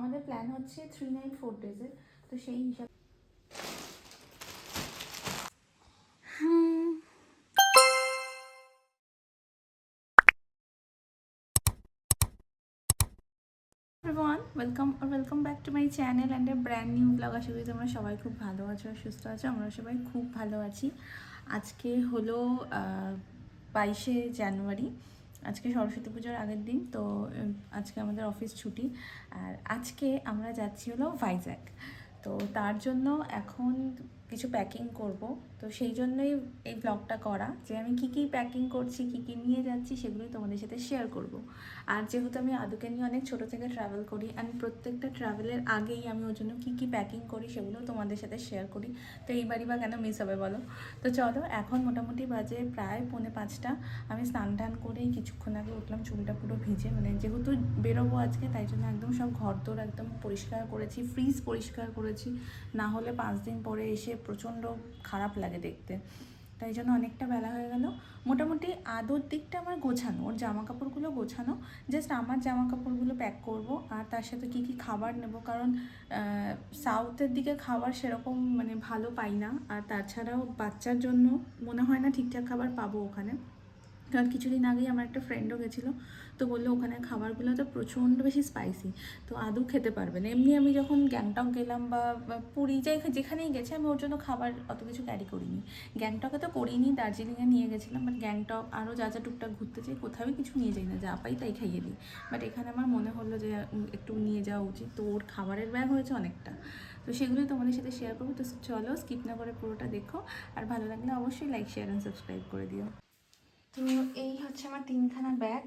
আমাদের প্ল্যান হচ্ছে three night four ডেজের তো সেই হিসাবে everyone welcome welcome back to my channel and a brand new blog আশা করি তোমরা সবাই খুব ভালো আছো সুস্থ আছো আমরা সবাই খুব ভালো আছি। আজকে হলো বাইশে জানুয়ারি আজকে সরস্বতী পুজোর আগের দিন, তো আজকে আমাদের অফিস ছুটি। আর আজকে আমরা যাচ্ছি হলো ভাইজ্যাক তো তার জন্য এখন কিছু প্যাকিং করব। তো সেই জন্যই এই ব্লগটা করা যে আমি কি কি প্যাকিং করছি, কি কি নিয়ে যাচ্ছি, সেগুলোই তোমাদের সাথে শেয়ার করব। আর যেহেতু আমি আদুকে নিয়ে অনেক ছোট থেকে ট্রাভেল করি অ্যান্ড প্রত্যেকটা ট্রাভেলের আগেই আমি ওর জন্য কী কী প্যাকিং করি সেগুলো তোমাদের সাথে শেয়ার করি। তো এইবারই বা কেন মিস হবে বলো? তো চলো, এখন মোটামুটি বাজে প্রায় পৌনে পাঁচটা। আমি স্নান টান করেই কিছুক্ষণ আগে উঠলাম, চুলটা পুরো ভিজে মানে যেহেতু বেরোবো আজকে, তাই জন্য একদম সব ঘর তোর একদম পরিষ্কার করেছি ফ্রিজ পরিষ্কার করেছি। না হলে পাঁচ দিন পরে এসে প্রচণ্ড খারাপ লাগে। দেখতে। তাই জন্য অনেকটা বেলা হয়ে গেল। মোটামুটি আদর দিকটা আমার গোছানো, ওর জামা কাপড়গুলো গোছানো। জাস্ট আমার জামা কাপড়গুলো প্যাক করব আর তার সাথে কি কি খাবার নেব, কারণ সাউথের দিকে খাবার সেরকম মানে ভালো পাই না। আর তাছাড়াও বাচ্চার জন্য মনে হয় না ঠিকঠাক খাবার পাবো ওখানে। কারণ কিছুদিন আগেই আমার একটা ফ্রেন্ডও গেছিল, তো বলল ওখানে খাবারগুলো তো প্রচণ্ড বেশি স্পাইসি তো আদৌ খেতে পারবে না। এমনি আমি যখন গ্যাংটক গেলাম বা পুরী যাই, যেখানেই গেছি আমি ওর জন্য খাবার অত কিছু ক্যারি করিনি। গ্যাংটকে তো করিনি, দার্জিলিংয়ে নিয়ে গেছিলাম বাট গ্যাংটক আরও যা যা টুকটাক ঘুরতে চাই কোথাও কিছু নিয়ে যাই না, যা পাই তাই খাইয়ে দিই। বাট এখানে আমার মনে হলো যে একটু নিয়ে যাওয়া উচিত, তো ওর খাবারের ব্যাগ হয়েছে অনেকটা। তো সেগুলোই তোমাদের সাথে শেয়ার করব, তো চলো স্কিপ না করে পুরোটা দেখো, আর ভালো লাগলে অবশ্যই লাইক শেয়ার অ্যান্ড সাবস্ক্রাইব করে দিও। তো এই হচ্ছে আমার তিনখানা ব্যাগ,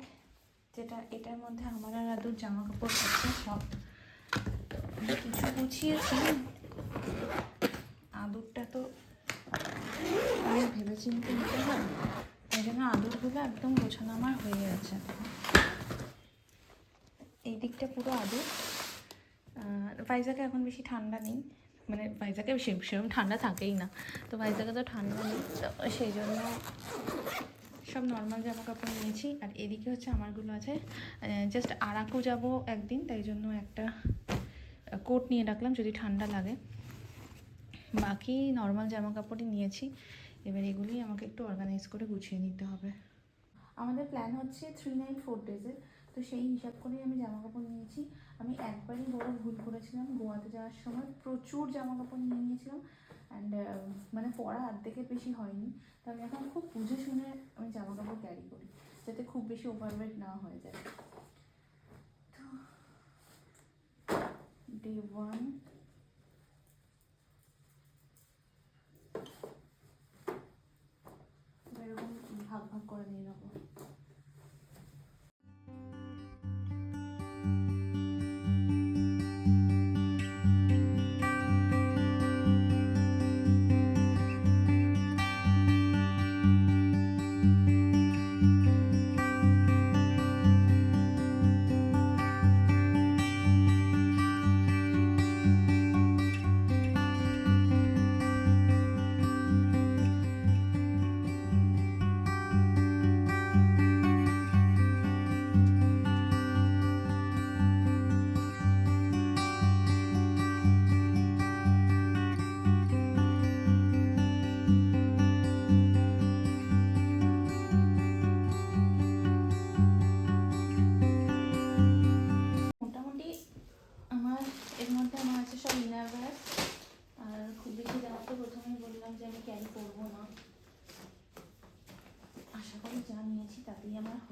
যেটা এটার মধ্যে আমার আর আদুর জামা কাপড় আছে, সব কিছু গুছিয়েছি। আদুরটা তো ভেবে চিন্তে নিতে হয় এই জন্য আদুরগুলো একদম গোছানো আমার হয়ে গেছে। এই দিকটা পুরো আদুর। ভাইজাকে এখন বেশি ঠান্ডা নেই মানে ভাইজাকে সেরকম ঠান্ডা থাকেই না, তো ভাইজাকে তো ঠান্ডা নেই সেই জন্য সব নর্মাল জামা কাপড় নিয়েছি, আর এদিকে হচ্ছে আমারগুলো আছে জাস্ট আরাকু যাব একদিন, তাই জন্য একটা কোট নিয়ে রাখলাম যদি ঠান্ডা লাগে। বাকি নর্মাল জামা কাপড়ই নিয়েছি, এবার এগুলি আমাকে একটু অর্গানাইজ করে গুছিয়ে নিতে হবে। আমাদের প্ল্যান হচ্ছে থ্রি নাইট ফোর ডেজের তো সেই হিসাব করেই আমি জামা কাপড় নিয়েছি। আমি একবারই বড় ভুল করেছিলাম, গোয়াতে যাওয়ার সময় প্রচুর জামা কাপড় নিয়ে নিয়েছিলাম। অ্যান্ড মানে পরা অর্ধেকের বেশি হয়নি। তো আমি এখন খুব বুঝে শুনে আমি জামা কাপড় ক্যারি করি, যাতে খুব বেশি ওভারওয়েট না হয়ে যায়। তো ডে ওয়ান এরকম ভাগ ভাগ করে নিয়ে নেব।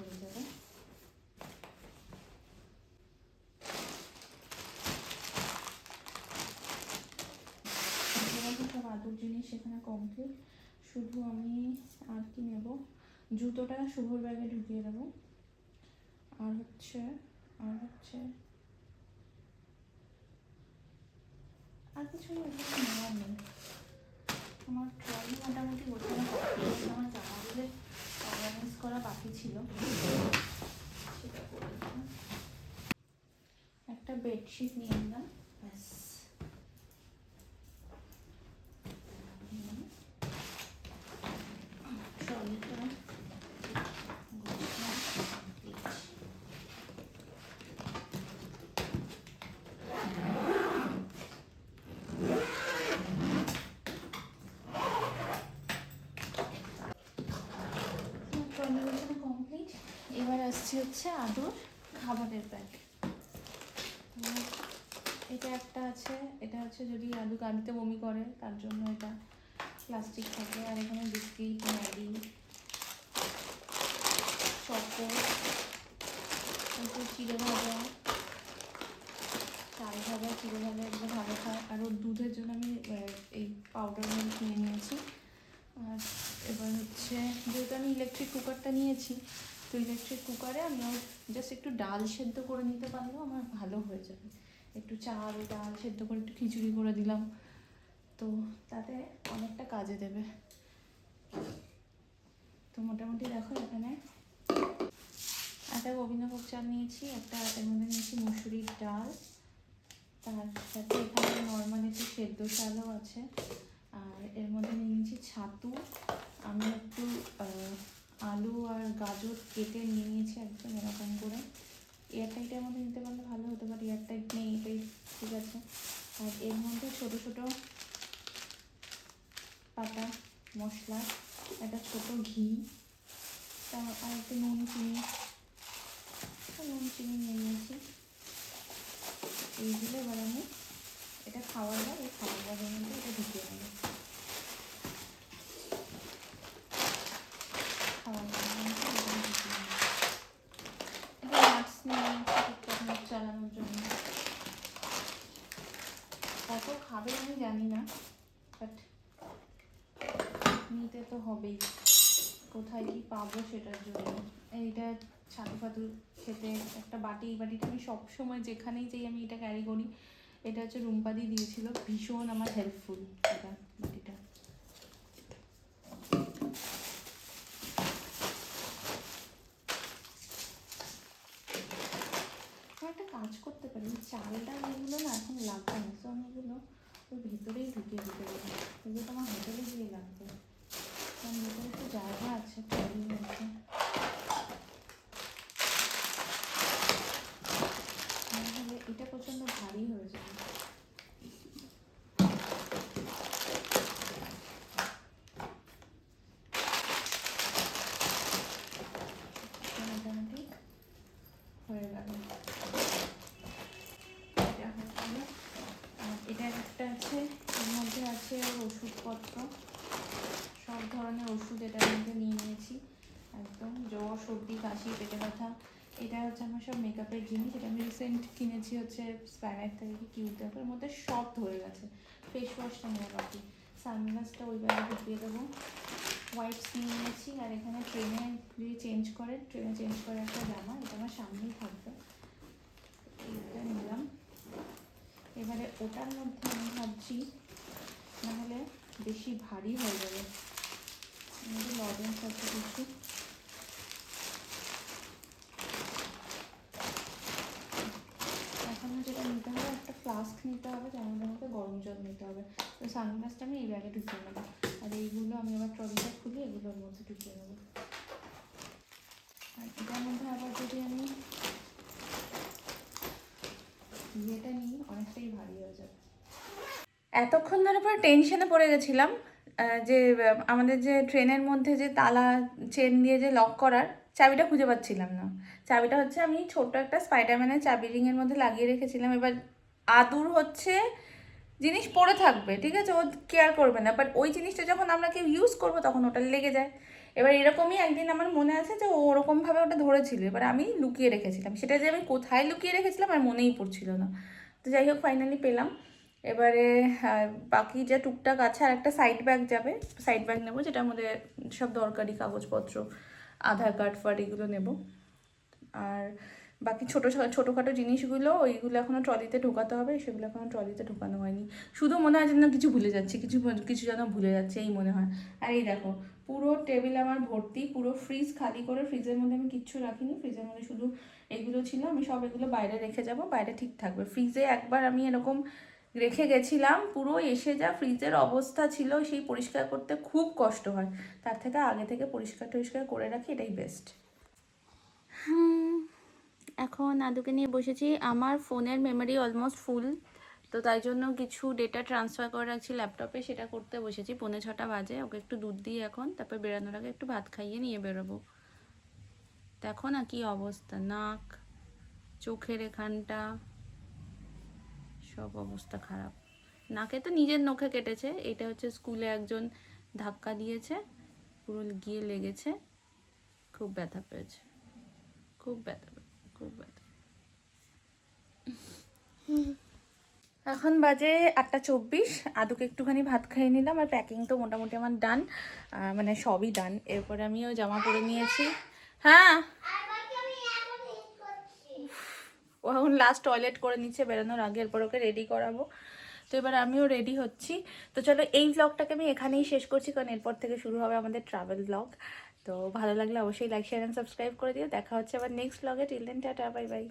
হয়ে যাবে আদর জিনিস এখানে কমপ্লিট শুধু আমি আর কি নেব? জুতোটা শুভর ব্যাগে ঢুকিয়ে দেবো। আর হচ্ছে আর হচ্ছে, আর কিছু নেওয়ার নেই। আমার ট্রলি মোটামুটি গোছানো আমার জামাগুলো অর্গানাইজ করা বাকি ছিল। একটা বেডশিট নিয়ে নিলাম। ব্যাস। ট্রলিটা গোছানো complete। নিয়েছি হচ্ছে আদুর খাবারের ব্যাগ এটা একটা আছে, এটা হচ্ছে যদি আলু গাড়িতে বমি করে, তার জন্য এটা প্লাস্টিক থাকে। আর এখানে বিস্কিট ম্যাগি চকো তারপর চিড়ে ভাজা, চাল ভাজা, চিড়ে ভাজা এগুলো ভালো খায়। আর ওর দুধের জন্য আমি এই পাউডার মিল্ক নিয়ে নিয়েছি। আর এবার হচ্ছে, যেহেতু আমি ইলেকট্রিক কুকারটা নিয়েছি তো ইলেকট্রিক কুকারে আমি জাস্ট একটু ডাল সেদ্ধ করে নিতে পারলেও আমার ভালো হয়ে যাবে। একটু চাল ডাল সেদ্ধ করে একটু খিচুড়ি করে দিলাম। তো তাতে অনেকটা কাজে দেবে। তো মোটামুটি দেখো এখানে একটা গোবিন্দভোগ চাল নিয়েছি, একটা এর মধ্যে নিয়েছি মুসুরির ডাল। তার সাথে এখানে নর্মাল একটু সেদ্ধ চালও আছে। আর এর মধ্যে নিয়েছি ছাতু। আমি একটু আলু আর গাজর কেটে নিয়ে নিয়েছি একদম এরকম করে। এয়ারটাইটের মধ্যে নিতে পারলে ভালো হতো বাট এয়ারটাইট নেই, এটাই ঠিক আছে। আর এর মধ্যে ছোট ছোট পাতা, মশলা, একটা ছোট ঘি তার আর একটু নুন চিনি। নুন চিনি নিয়ে নিয়েছি। এইগুলো এবার আমি, এটা খাওয়ার পর এই খাওয়ার পরের মধ্যে এটা ঢুকিয়ে নেব খাওয়ার পরের মধ্যে এটা ঢুকিয়ে নেব এটা নাটস নিয়ে নিয়েছি টুকটাক মুখ চালানোর জন্য কত খাবে আমি জানি না বাট নিতে তো হবেই পাবো সেটার জন্য। এইটা ছাতু ফাতু খেতে একটা বাটি, এই বাটিটা আমি সবসময় যেখানেই যাই আমি এটা ক্যারি করি। এটা হচ্ছে রুম্পাদি দিয়েছিল, ভীষণ আমার হেল্পফুল এটা বাটিটা। একটা কাজ করতে পারি, এই চাল ডাল এগুলো না এখন লাগবে না তো আমি এগুলো ওই ভিতরেই ঢুকিয়ে দিতে পারি। এগুলো তো আমার হোটেলে গিয়ে লাগবে কারণ ভিতরে একটু জায়গা আছে ট্রলির মধ্যে নাহলে এটা প্রচণ্ড ভারী হয়ে যাবে মোটামুটি হয়ে গেল এটা হয়ে গেল আর এটা একটা আছে এর মধ্যে আছে ওর ওষুধপত্র সব ধরনের ওষুধ এটার মধ্যে নিয়ে নিয়েছি একদম জ্বর সর্দি কাশি পেটে ব্যথা এটা হচ্ছে আমার সব মেকআপের জিনিস, এটা আমি রিসেন্ট কিনেছি হচ্ছে স্প্যানার থেকে কিউট এর মধ্যে সব ধরে গেছে। ফেস ওয়াশটা নেওয়া বাকি। সানগ্লাসটা ওই ব্যাগে ঢুকিয়ে দেবো। হোয়াইটস নিয়ে নিয়েছি, আর এখানে ট্রেনে যদি চেঞ্জ করে ট্রেনে চেঞ্জ করে একটা জামা, এটা আমার সামনেই থাকবে। এইটা নিলাম। এবারে ওটার মধ্যে আমি ভাবছি, নাহলে বেশি ভারী হয়ে যাবে আমাদের লজেন্স আছে কিছু এখন যেটা নিতে হবে একটা ফ্লাস্ক নিতে হবে যার মধ্যে আমাকে গরম জল নিতে হবে তো সানগ্লাসটা আমি এই ব্যাগে ঢুকিয়ে নেব আর এইগুলো আমি আবার ট্রলিটা খুলে এগুলোর মধ্যে ঢুকিয়ে নেব আর এটার মধ্যে আবার যদি আমি ইয়েটা নিই, অনেকটাই ভারী হয়ে যাবে। এতক্ষণ ধরে পুরো টেনশনে পড়ে গেছিলাম যে, আমাদের যে ট্রেনের মধ্যে যে তালা চেন দিয়ে যে লক করার, চাবিটা খুঁজে পাচ্ছিলাম না। চাবিটা হচ্ছে আমি ছোট একটা স্পাইডারম্যানের চাবি রিংয়ের মধ্যে লাগিয়ে রেখেছিলাম। এবার আদুর হচ্ছে জিনিস পড়ে থাকবে ঠিক আছে? ও কেয়ার করবে না। বাট ওই জিনিসটা যখন আমরা কেউ ইউজ করব তখন ওটা লেগে যায়। এবার এরকমই একদিন আমার মনে আছে যে ও ওরকমভাবে ওটা ধরেছিল। এবার আমি লুকিয়ে রেখেছিলাম। সেটা যে আমি কোথায় লুকিয়ে রেখেছিলাম আর মনেই পড়ছিল না। তো যাই হোক ফাইনালি পেলাম। এবারে আহ, বাকি যে টুকটাক আছে আর একটা সাইড ব্যাগ যাবে। সাইড ব্যাগ নেব যেটা আমাদের সব দরকারি কাগজপত্র আধার কার্ড ফার্ড এগুলো নেব। আর বাকি ছোটো ছোটোখাটো জিনিসগুলো, ওইগুলো এখনও ট্রলিতে ঢোকাতে হবে, সেগুলো এখনও ট্রলিতে ঢোকানো হয়নি। শুধু মনে হয় যেন কিছু ভুলে যাচ্ছি, কিছু কিছু যেন ভুলে যাচ্ছে, এই মনে হয়। আর এই দেখো, পুরো টেবিল আমার ভর্তি, পুরো ফ্রিজ খালি করে ফ্রিজের মধ্যে আমি কিচ্ছু রাখিনি। ফ্রিজের মধ্যে শুধু এগুলো ছিল, আমি সব এগুলো বাইরে রেখে যাব, বাইরে ঠিক থাকবে। ফ্রিজে একবার আমি এরকম রেখে গেছিলাম, পুরো এসে যা ফ্রিজের অবস্থা ছিল, সেই পরিষ্কার করতে খুব কষ্ট হয়। তার থেকে আগে থেকে পরিষ্কার টরিষ্কার করে রাখি, এটাই বেস্ট এখন আদুকে নিয়ে বসেছি। আমার ফোনের মেমোরি অলমোস্ট ফুল তো তাই জন্য কিছু ডেটা ট্রান্সফার করে রাখছি ল্যাপটপে সেটা করতে বসেছি। পৌনে ছটা বাজে, ওকে একটু দুধ দিয়ে এখন, তারপর বেরোনোর আগে একটু ভাত খাইয়ে নিয়ে বেরোবো। দেখো না কি অবস্থা? নাক, চোখের এখানটা, সব অবস্থা খারাপ। নাকে তো নিজের নখে কেটেছে, এটা হচ্ছে স্কুলে একজন ধাক্কা দিয়েছে, পুরো গিয়ে লেগেছে, খুব ব্যথা পেয়েছে, খুব ব্যথা এখন বাজে আটটা চব্বিশ, আদুকে একটুখানি ভাত খাইয়ে নিলাম আর প্যাকিং তো মোটামুটি আমার ডান মানে সবই ডান এরপরে আমিও জামা পরে নিয়েছি। হ্যাঁ। ও এখন লাস্ট টয়লেট করে নিচ্ছে, বেরোনোর আগে, এরপর ওকে রেডি করাবো। তো এবার আমিও রেডি হচ্ছি। তো চলো এই ব্লগটাকে আমি এখানেই শেষ করছি, কারণ এরপর থেকে শুরু হবে আমাদের ট্রাভেল ব্লগ তো ভালো লাগলে অবশ্যই লাইক শেয়ার অ্যান্ড সাবস্ক্রাইব করে দিও। দেখা হচ্ছে আবার নেক্সট ব্লগে till then tata bye bye